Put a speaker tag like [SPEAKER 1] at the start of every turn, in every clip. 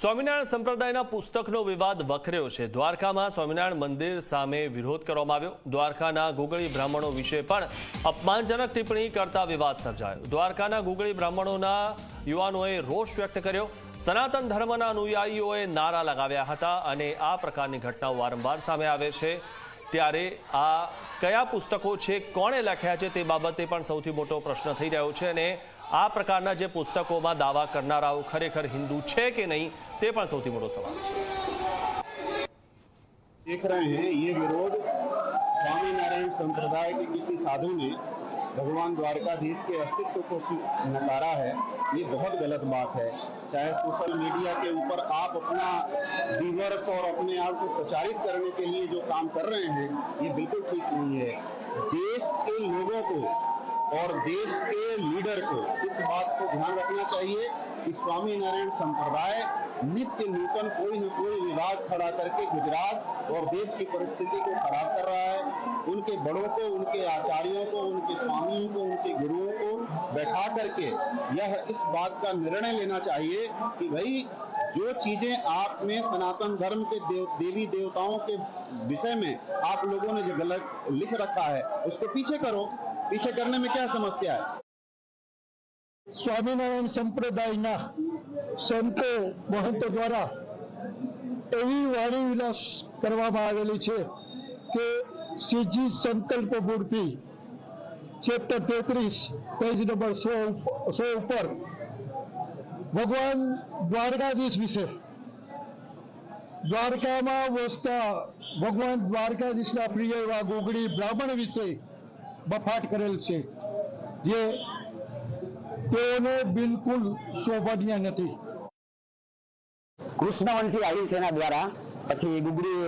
[SPEAKER 1] સ્વામિનારાયણ સંપ્રદાયના પુસ્તકનો વિવાદ વખર્યો છે. દ્વારકામાં સ્વામિનારાયણ મંદિર સામે વિરોધ કરવામાં આવ્યો. દ્વારકાના ગુગળી બ્રાહ્મણો વિશે પણ અપમાનજનક ટિપ્પણી કરતા વિવાદ સર્જાયો. દ્વારકાના ગુગળી બ્રાહ્મણોના યુવાનોએ રોષ વ્યક્ત કર્યો. સનાતન ધર્મના અનુયાયીઓએ નારા લગાવ્યા હતા અને આ પ્રકારની ઘટનાઓ વારંવાર સામે આવે છે. ત્યારે આ કયા પુસ્તકો છે, કોણે લખ્યા છે તે બાબતે પણ સૌથી મોટો પ્રશ્ન થઈ રહ્યો છે અને આ પ્રકારના જે પુસ્તકોમાં દાવા કરનારાઓ ખરેખર હિન્દુ છે કે નહીં તે પણ સૌથી મોટો સવાલ છે
[SPEAKER 2] देख रहे हैं ये विरोध स्वामी नारायण संप्रदाय के किसी साधु ने भगवान द्वारकाधीश के अस्तित्व को स्वी- नकारा है ये बहुत गलत बात है चाहे सोशल मीडिया के ऊपर आप अपना व्यूवर्स और अपने आप को प्रचारित करने के लिए जो काम कर रहे हैं ये बिल्कुल ठीक नहीं है देश के लोगों को और देश के लीडर को इस बात को ध्यान रखना चाहिए कि स्वामी नारायण संप्रदाय नित्य नूतन कोई न कोई विवाद खड़ा करके गुजरात और देश की परिस्थिति को खराब कर रहा है। उनके बड़ों को उनके आचार्यों को उनके स्वामियों को उनके गुरुओं को बैठा करके यह इस बात का निर्णय लेना चाहिए कि भाई जो चीज़ें आप में सनातन धर्म के देव, देवी देवताओं के विषय में आप लोगों ने जो गलत लिख रखा है उसको पीछे करो। पीछे करने में क्या समस्या है
[SPEAKER 3] સ્વામિનારાયણ સંપ્રદાયના સંતો મહંતો દ્વારા એવી વાણી વિલાસ કરવામાં આવેલી છે કે શ્રીજી સંકલ્પ મૂર્તિ ચેપ્ટર તેત્રીસ પેજ નંબર સો સો ઉપર ભગવાન દ્વારકાધીશ વિશે દ્વારકામાં વસતા ભગવાન દ્વારકાધીશના પ્રિય એવા ગોગડી બ્રાહ્મણ વિશે બફાટ કરેલ છે, જે તેઓને બિલકુલ શોભનીય નથી.
[SPEAKER 4] કૃષ્ણવંશી આહિર સેના દ્વારા, પછી ગુગરી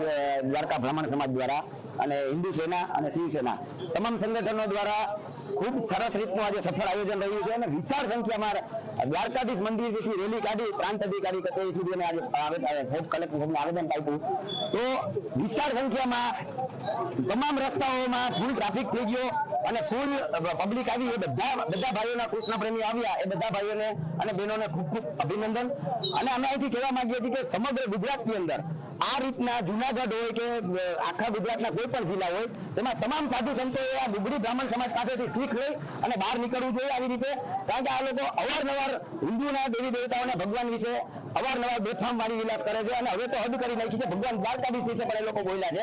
[SPEAKER 4] દ્વારકા બ્રાહ્મણ સમાજ દ્વારા અને હિન્દુ સેના અને શિવસેના તમામ સંગઠનો દ્વારા ખૂબ સરસ રીતનું આજે સફળ આયોજન રહ્યું છે અને વિશાળ સંખ્યામાં દ્વારકાધીશ મંદિરથી રેલી કાઢી પ્રાંત અધિકારી કચેરી સુધી અને આજે સાહેબ કલેક્ટર સાહેબને આવેદન આપ્યું તો વિશાળ સંખ્યામાં તમામ રસ્તાઓમાં ફૂલ ટ્રાફિક થઈ ગયો. અને ફૂલ પબ્લિક આવી, એ બધા બધા ભાઈઓના કૃષ્ણ પ્રેમી આવ્યા, એ બધા ભાઈઓને અને બહેનોને ખૂબ ખૂબ અભિનંદન. અને અમે અહીંથી કહેવા માંગીએ છીએ કે સમગ્ર ગુજરાતની અંદર આ રીતના જુનાગઢ હોય કે આખા ગુજરાતના કોઈ પણ જિલ્લા હોય, તેમાં તમામ સાધુ સંતોએ આ ડુગરી બ્રાહ્મણ સમાજ પાસેથી શીખ લઈ અને બહાર નીકળવું જોઈએ આવી રીતે. કારણ કે આ લોકો અવારનવાર હિન્દુના દેવી દેવતાઓને ભગવાન વિશે અવારનવાર બેફામ વાણી વિલાસ કરે છે અને હવે તો હદ કરી નાખી છે. ભગવાન દ્વારકાધીશ વિશે પણ એ લોકો બોલ્યા છે.